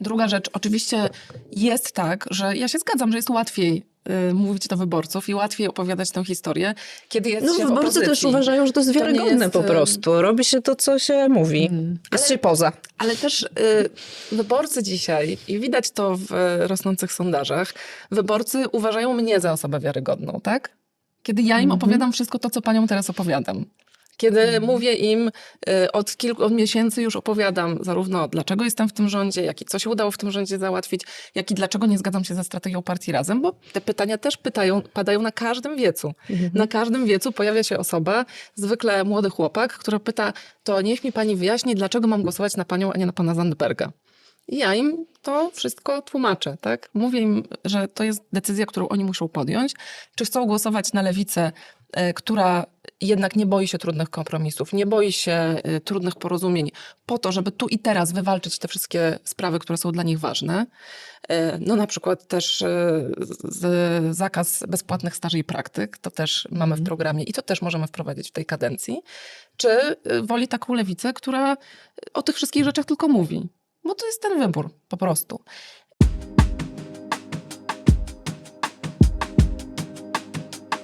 Druga rzecz, oczywiście jest tak, że ja się zgadzam, że jest łatwiej y, mówić do wyborców i łatwiej opowiadać tę historię, kiedy jest No się wyborcy też uważają, że to jest To wiarygodne jest, po y, prostu. Robi się to, co się mówi. Mm. Jest się poza. Ale też y, wyborcy dzisiaj, i widać to w y, rosnących sondażach, wyborcy uważają mnie za osobę wiarygodną, tak? Kiedy ja im Mhm. opowiadam wszystko to, co paniom teraz opowiadam. Kiedy Mhm. mówię im y, od kilku miesięcy już opowiadam zarówno dlaczego jestem w tym rządzie, jak i co się udało w tym rządzie załatwić, jak i dlaczego nie zgadzam się ze strategią partii Razem, bo te pytania też pytają, padają na każdym wiecu. Mhm. Na każdym wiecu pojawia się osoba, zwykle młody chłopak, która pyta, to niech mi pani wyjaśni, dlaczego mam głosować na panią, a nie na pana Zandberga. I ja im to wszystko tłumaczę, tak? Mówię im, że to jest decyzja, którą oni muszą podjąć. Czy chcą głosować na lewicę, e, która jednak nie boi się trudnych kompromisów, nie boi się e, trudnych porozumień, po to, żeby tu i teraz wywalczyć te wszystkie sprawy, które są dla nich ważne. E, No na przykład też z, zakaz bezpłatnych staży i praktyk, to też mamy w programie i to też możemy wprowadzić w tej kadencji. Czy woli taką lewicę, która o tych wszystkich rzeczach tylko mówi? Bo to jest ten wybór, po prostu.